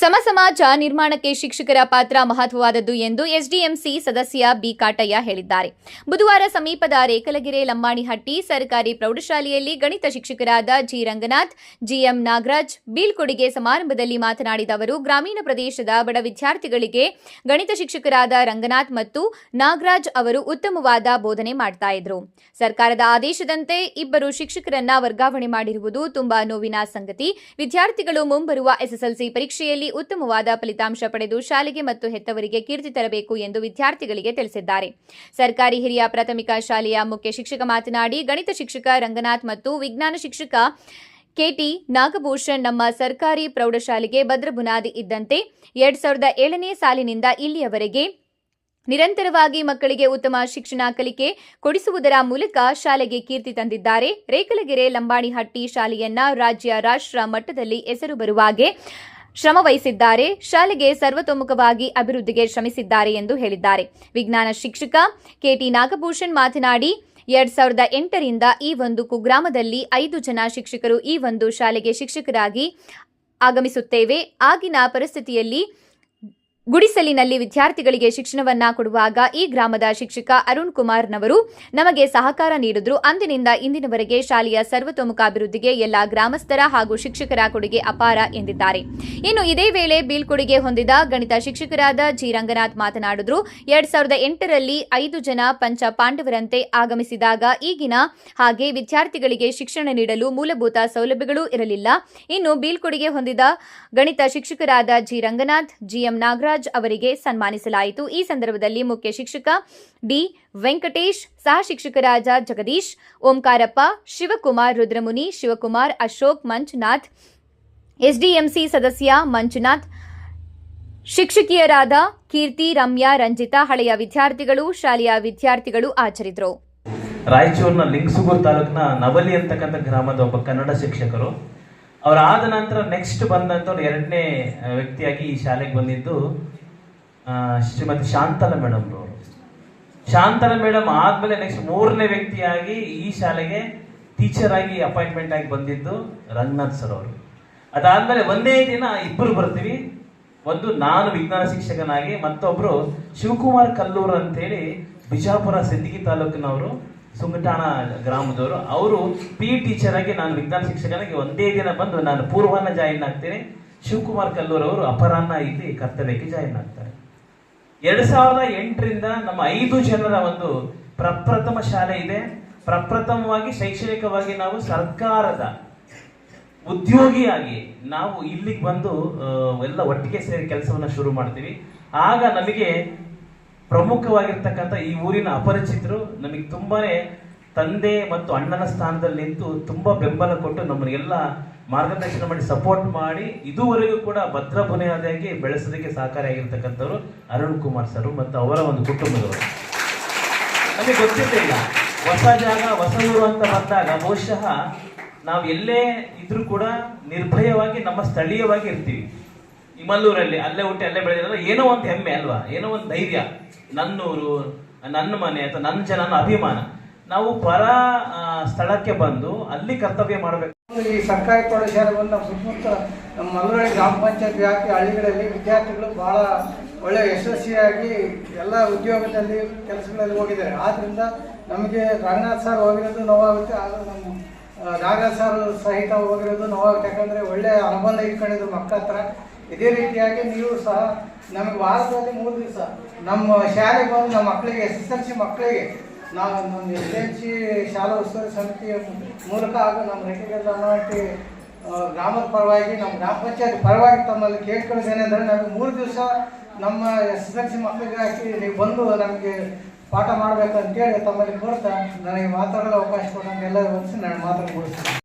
ಸಮ ಸಮಾಜ ನಿರ್ಮಾಣಕ್ಕೆ ಶಿಕ್ಷಕರ ಪಾತ್ರ ಮಹತ್ವವಾದದ್ದು ಎಂದು ಎಸ್ಡಿಎಂಸಿ ಸದಸ್ಯ ಬಿ ಕಾಟಯ್ಯ ಹೇಳಿದ್ದಾರೆ. ಬುಧವಾರ ಸಮೀಪದ ರೇಖಲಗೆರೆ ಲಂಬಾಣಿಹಟ್ಟಿ ಸರ್ಕಾರಿ ಪ್ರೌಢಶಾಲೆಯಲ್ಲಿ ಗಣಿತ ಶಿಕ್ಷಕರಾದ ಜಿ ರಂಗನಾಥ್, ಜಿಎಂ ನಾಗರಾಜ್, ಬೀಳ್ಕೊಡುಗೆ ಸಮಾರಂಭದಲ್ಲಿ ಮಾತನಾಡಿದ ಅವರು, ಗ್ರಾಮೀಣ ಪ್ರದೇಶದ ಬಡ ವಿದ್ಯಾರ್ಥಿಗಳಿಗೆ ಗಣಿತ ಶಿಕ್ಷಕರಾದ ರಂಗನಾಥ್ ಮತ್ತು ನಾಗರಾಜ್ ಅವರು ಉತ್ತಮವಾದ ಬೋಧನೆ ಮಾಡ್ತಾ ಇದ್ರು. ಸರ್ಕಾರದ ಆದೇಶದಂತೆ ಇಬ್ಬರು ಶಿಕ್ಷಕರನ್ನ ವರ್ಗಾವಣೆ ಮಾಡಿರುವುದು ತುಂಬಾ ನೋವಿನ ಸಂಗತಿ. ವಿದ್ಯಾರ್ಥಿಗಳು ಮುಂಬರುವ ಎಸ್ಎಸ್ಎಲ್ಸಿ ಪರೀಕ್ಷೆಯಲ್ಲಿ ಉತ್ತಮವಾದ ಫಲಿತಾಂಶ ಪಡೆದು ಶಾಲೆಗೆ ಮತ್ತು ಹೆತ್ತವರಿಗೆ ಕೀರ್ತಿ ತರಬೇಕು ಎಂದು ವಿದ್ಯಾರ್ಥಿಗಳಿಗೆ ತಿಳಿಸಿದ್ದಾರೆ. ಸರ್ಕಾರಿ ಹಿರಿಯ ಪ್ರಾಥಮಿಕ ಶಾಲೆಯ ಮುಖ್ಯ ಶಿಕ್ಷಕ ಮಾತನಾಡಿ, ಗಣಿತ ಶಿಕ್ಷಕ ರಂಗನಾಥ್ ಮತ್ತು ವಿಜ್ಞಾನ ಶಿಕ್ಷಕ ಕೆಟಿ ನಾಗಭೂಷಣ್ ನಮ್ಮ ಸರ್ಕಾರಿ ಪ್ರೌಢಶಾಲೆಗೆ ಭದ್ರ ಬುನಾದಿ ಇದ್ದಂತೆ ಎರಡ್ ಸಾವಿರದ ಏಳನೇ ಸಾಲಿನಿಂದ ಇಲ್ಲಿಯವರೆಗೆ ನಿರಂತರವಾಗಿ ಮಕ್ಕಳಿಗೆ ಉತ್ತಮ ಶಿಕ್ಷಣ ಕಲಿಕೆ ಕೊಡಿಸುವುದರ ಮೂಲಕ ಶಾಲೆಗೆ ಕೀರ್ತಿ ತಂದಿದ್ದಾರೆ. ರೇಕಲಗೆರೆ ಲಂಬಾಣಿಹಟ್ಟಿ ಶಾಲೆಯನ್ನ ರಾಜ್ಯ ರಾಷ್ಟ್ರ ಮಟ್ಟದಲ್ಲಿ ಹೆಸರು ಬರುವ ಹಾಗೆ ಶ್ರಮ ವಹಿಸಿದ್ದಾರೆ, ಶಾಲೆಗೆ ಸರ್ವತೋಮುಖವಾಗಿ ಅಭಿವೃದ್ಧಿಗೆ ಶ್ರಮಿಸಿದ್ದಾರೆ ಎಂದು ಹೇಳಿದ್ದಾರೆ. ವಿಜ್ಞಾನ ಶಿಕ್ಷಕ ಕೆಟಿ ನಾಗಭೂಷಣ್ ಮಾತನಾಡಿ, ಎರಡ್ ಸಾವಿರದ ಎಂಟರಿಂದ ಈ ಒಂದು ಕುಗ್ರಾಮದಲ್ಲಿ ಐದು ಜನ ಶಿಕ್ಷಕರು ಈ ಒಂದು ಶಾಲೆಗೆ ಶಿಕ್ಷಕರಾಗಿ ಆಗಮಿಸುತ್ತೇವೆ. ಆಗಿನ ಪರಿಸ್ಥಿತಿಯಲ್ಲಿ ಗುಡಿಸಲಿನಲ್ಲಿ ವಿದ್ಯಾರ್ಥಿಗಳಿಗೆ ಶಿಕ್ಷಣವನ್ನ ಕೊಡುವಾಗ ಈ ಗ್ರಾಮದ ಶಿಕ್ಷಕ ಅರುಣ್ ಕುಮಾರ್ನವರು ನಮಗೆ ಸಹಕಾರ ನೀಡಿದ್ರು. ಅಂದಿನಿಂದ ಇಂದಿನವರೆಗೆ ಶಾಲೆಯ ಸರ್ವತೋಮುಖ ಅಭಿವೃದ್ಧಿಗೆ ಎಲ್ಲ ಗ್ರಾಮಸ್ಥರ ಹಾಗೂ ಶಿಕ್ಷಕರ ಕೊಡುಗೆ ಅಪಾರ ಎಂದಿದ್ದಾರೆ. ಇನ್ನು ಇದೇ ವೇಳೆ ಬೀಳ್ಕೊಡುಗೆ ಹೊಂದಿದ ಗಣಿತ ಶಿಕ್ಷಕರಾದ ಜಿ. ರಂಗನಾಥ್ ಮಾತನಾಡಿದ್ರು. ಎರಡ್ ಸಾವಿರದ ಎಂಟರಲ್ಲಿ ಐದು ಜನ ಪಂಚ ಪಾಂಡವರಂತೆ ಆಗಮಿಸಿದಾಗ ಈಗಿನ ಹಾಗೆ ವಿದ್ಯಾರ್ಥಿಗಳಿಗೆ ಶಿಕ್ಷಣ ನೀಡಲು ಮೂಲಭೂತ ಸೌಲಭ್ಯಗಳು ಇರಲಿಲ್ಲ. ಇನ್ನು ಬೀಳ್ಕೊಡುಗೆ ಹೊಂದಿದ ಗಣಿತ ಶಿಕ್ಷಕರಾದ ಜಿ. ರಂಗನಾಥ್ ಜಿಎಂ ನಾಗರಾಜ್ ಅವರಿಗೆ ಸನ್ಮಾನಿಸಲಾಯಿತು. ಈ ಸಂದರ್ಭದಲ್ಲಿ ಮುಖ್ಯ ಶಿಕ್ಷಕ ಡಿ. ವೆಂಕಟೇಶ್, ಸಹ ಶಿಕ್ಷಕರಾದ ಜಗದೀಶ್, ಓಂಕಾರಪ್ಪ, ಶಿವಕುಮಾರ್ ರುದ್ರಮುನಿ, ಶಿವಕುಮಾರ್ ಅಶೋಕ್, ಮಂಜುನಾಥ್, ಎಸ್ಡಿಎಂಸಿ ಸದಸ್ಯ ಮಂಜುನಾಥ್, ಶಿಕ್ಷಕಿಯರಾದ ಕೀರ್ತಿ, ರಮ್ಯಾ, ರಂಜಿತಾ, ಹಳೆಯ ವಿದ್ಯಾರ್ಥಿಗಳು, ಶಾಲೆಯ ವಿದ್ಯಾರ್ಥಿಗಳು ಹಾಜರಿದ್ದರು. ರಾಯಚೂರಿನ ಲಿಂಗಸುಗೂರು ತಾಲೂಕಿನ ನವಲಿ ಅಂತಕ್ಕಂಥ ಗ್ರಾಮದ ಒಬ್ಬ ಕನ್ನಡ ಶಿಕ್ಷಕರು. ಅವರಾದ ನಂತರ ನೆಕ್ಸ್ಟ್ ಬಂದಂಥವ್ರು ಎರಡನೇ ವ್ಯಕ್ತಿಯಾಗಿ ಈ ಶಾಲೆಗೆ ಬಂದಿದ್ದು. ಶ್ರೀಮತಿ ಶಾಂತಲ ಮೇಡಮ್ ಅವರು. ಶಾಂತಲ ಮೇಡಮ್ ಆದ್ಮೇಲೆ ನೆಕ್ಸ್ಟ್ ಮೂರನೇ ವ್ಯಕ್ತಿಯಾಗಿ ಈ ಶಾಲೆಗೆ ಟೀಚರ್ ಆಗಿ ಅಪಾಯಿಂಟ್ಮೆಂಟ್ ಆಗಿ ಬಂದಿದ್ದು ರಂಗನಾಥ್ ಸರ್ ಅವರು. ಅದಾದ್ಮೇಲೆ ಒಂದೇ ದಿನ ಇಬ್ಬರು ಬರ್ತೀವಿ. ಒಂದು ನಾನು ವಿಜ್ಞಾನ ಶಿಕ್ಷಕನಾಗಿ, ಮತ್ತೊಬ್ರು ಶಿವಕುಮಾರ್ ಕಲ್ಲೂರು ಅಂತೇಳಿ ಬಿಜಾಪುರ ಸಿದ್ದಿಗಿ ತಾಲೂಕಿನವರು ಸುಂಗಟಾಣ ಗ್ರಾಮದವರು. ಅವರು ಪಿ ಟೀಚರ್ ಆಗಿ ನಾನು ವಿಜ್ಞಾನ ಶಿಕ್ಷಕನಾಗಿ ಒಂದೇ ದಿನ ಬಂದು ನಾನು ಪೂರ್ವಾನ್ನ ಜಾಯಿನ್ ಆಗ್ತೀನಿ. ಶಿವಕುಮಾರ್ ಕಲ್ಲೂರ್ ಅವರು ಅಪರಾಹ್ನ ಇಲ್ಲಿ ಕರ್ತವ್ಯಕ್ಕೆ ಜಾಯಿನ್ ಆಗ್ತಾರೆ. ಎರಡ್ ಸಾವಿರದ ಎಂಟರಿಂದ ನಮ್ಮ ಐದು ಜನರ ಒಂದು ಪ್ರಪ್ರಥಮ ಶಾಲೆ ಇದೆ. ಪ್ರಪ್ರಥಮವಾಗಿ ಶೈಕ್ಷಣಿಕವಾಗಿ ನಾವು ಸರ್ಕಾರದ ಉದ್ಯೋಗಿಯಾಗಿ ನಾವು ಇಲ್ಲಿಗೆ ಬಂದು ಎಲ್ಲ ಒಟ್ಟಿಗೆ ಸೇರಿ ಕೆಲಸವನ್ನ ಶುರು ಮಾಡ್ತೀವಿ. ಆಗ ನಮಗೆ ಪ್ರಮುಖವಾಗಿರ್ತಕ್ಕಂಥ ಈ ಊರಿನ ಅಪರಿಚಿತರು ನಮಗೆ ತುಂಬಾನೇ ತಂದೆ ಮತ್ತು ಅಣ್ಣನ ಸ್ಥಾನದಲ್ಲಿ ನಿಂತು ತುಂಬ ಬೆಂಬಲ ಕೊಟ್ಟು ನಮ್ಮನ್ನೆಲ್ಲ ಮಾರ್ಗದರ್ಶನ ಮಾಡಿ ಸಪೋರ್ಟ್ ಮಾಡಿ, ಇದುವರೆಗೂ ಕೂಡ ಭದ್ರ ಬುನಿಯಾದಿಯಾಗಿ ಬೆಳೆಸೋದಕ್ಕೆ ಸಹಕಾರಿಯಾಗಿರ್ತಕ್ಕಂಥವ್ರು ಅರುಣ್ ಕುಮಾರ್ ಸರ್ ಮತ್ತು ಅವರ ಒಂದು ಕುಟುಂಬದವರು. ನಮಗೆ ಇಲ್ಲ. ಹೊಸ ಜಾಗ, ಹೊಸ ಊರು ಅಂತ ಬಂದಾಗ ಬಹುಶಃ ನಾವು ಎಲ್ಲೇ ಇದ್ರೂ ಕೂಡ ನಿರ್ಭಯವಾಗಿ ನಮ್ಮ ಸ್ಥಳೀಯವಾಗಿ ಇರ್ತೀವಿ. ಹಿಮಲ್ಲೂರಲ್ಲಿ ಮಲ್ಲೂರಲ್ಲಿ ಅಲ್ಲೇ ಹುಟ್ಟಿ ಅಲ್ಲೇ ಬೆಳೆದಿರಲ್ಲ ಏನೋ ಒಂದು ಹೆಮ್ಮೆ ಅಲ್ವಾ? ಏನೋ ಒಂದು ಧೈರ್ಯ. ನನ್ನೂರು, ನನ್ನ ಮನೆ ಅಥವಾ ನನ್ನ ಜನ ಅಭಿಮಾನ. ನಾವು ಪರ ಸ್ಥಳಕ್ಕೆ ಬಂದು ಅಲ್ಲಿ ಕರ್ತವ್ಯ ಮಾಡಬೇಕು. ಈ ಸರ್ಕಾರಿ ಬಂದು ನಮ್ಮ ಸುತ್ತಮುತ್ತ ನಮ್ಮ ಮಲ್ಲೂರಿ ಗ್ರಾಮ ಪಂಚಾಯತ್ ವ್ಯಾಪ್ತಿ ಹಳ್ಳಿಗಳಲ್ಲಿ ವಿದ್ಯಾರ್ಥಿಗಳು ಬಹಳ ಒಳ್ಳೆ ಯಶಸ್ವಿಯಾಗಿ ಎಲ್ಲ ಉದ್ಯೋಗದಲ್ಲಿ ಕೆಲಸಗಳಲ್ಲಿ ಹೋಗಿದ್ದಾರೆ. ಆದ್ದರಿಂದ ನಮಗೆ ರಂಗನಾಥ್ ಸರ್ ಹೋಗಿರೋದು ನೋವಾಗುತ್ತೆ, ಆದರೆ ನಮ್ಮ ನಾಗರಾಜ್ ಸರ್ ಸಹಿತ ಹೋಗಿರೋದು ನೋವಾಗುತ್ತೆ. ಯಾಕಂದರೆ ಒಳ್ಳೆ ಅನುಬಂಧ ಇಟ್ಕೊಂಡಿದ್ರು ಮಕ್ಕಳ ಹತ್ರ. ಇದೇ ರೀತಿಯಾಗಿ ನೀವು ಸಹ ನಮಗೆ ವಾರದಲ್ಲಿ ಮೂರು ದಿವಸ ನಮ್ಮ ಶಾಲೆಗೆ ಬಂದು ನಮ್ಮ ಮಕ್ಕಳಿಗೆ, ಎಸ್ ಎಸ್ ಎಲ್ ಸಿ ಮಕ್ಕಳಿಗೆ ನಾವು ನಮ್ಮ ಎಸ್ ಎಲ್ ಸಿ ಶಾಲಾ ಉಸ್ತುವಾರಿ ಸಮಿತಿಯ ಮೂಲಕ ಹಾಗೂ ನಮ್ಮ ರೇಖೆಗಲ್ಲ ಮಾಡಿ ಗ್ರಾಮದ ಪರವಾಗಿ, ನಮ್ಮ ಗ್ರಾಮ ಪಂಚಾಯತ್ ಪರವಾಗಿ ತಮ್ಮಲ್ಲಿ ಕೇಳ್ಕೊಳ್ಳೋದೇನೆಂದರೆ ನಮಗೆ ಮೂರು ದಿವಸ ನಮ್ಮ ಎಸ್ ಎಲ್ ಸಿ ಮಕ್ಕಳಿಗೆ ಹಾಕಿ ನೀವು ಬಂದು ನಮಗೆ ಪಾಠ ಮಾಡಬೇಕಂತೇಳಿ ತಮ್ಮಲ್ಲಿ ಕೋರ್ತಾ ನನಗೆ ಮಾತಾಡಲು ಅವಕಾಶ ಕೊಡೋಂಗೆಲ್ಲ ಹೊರಿಸಿ ನಾನು ಮುಗಿಸ್ತೀನಿ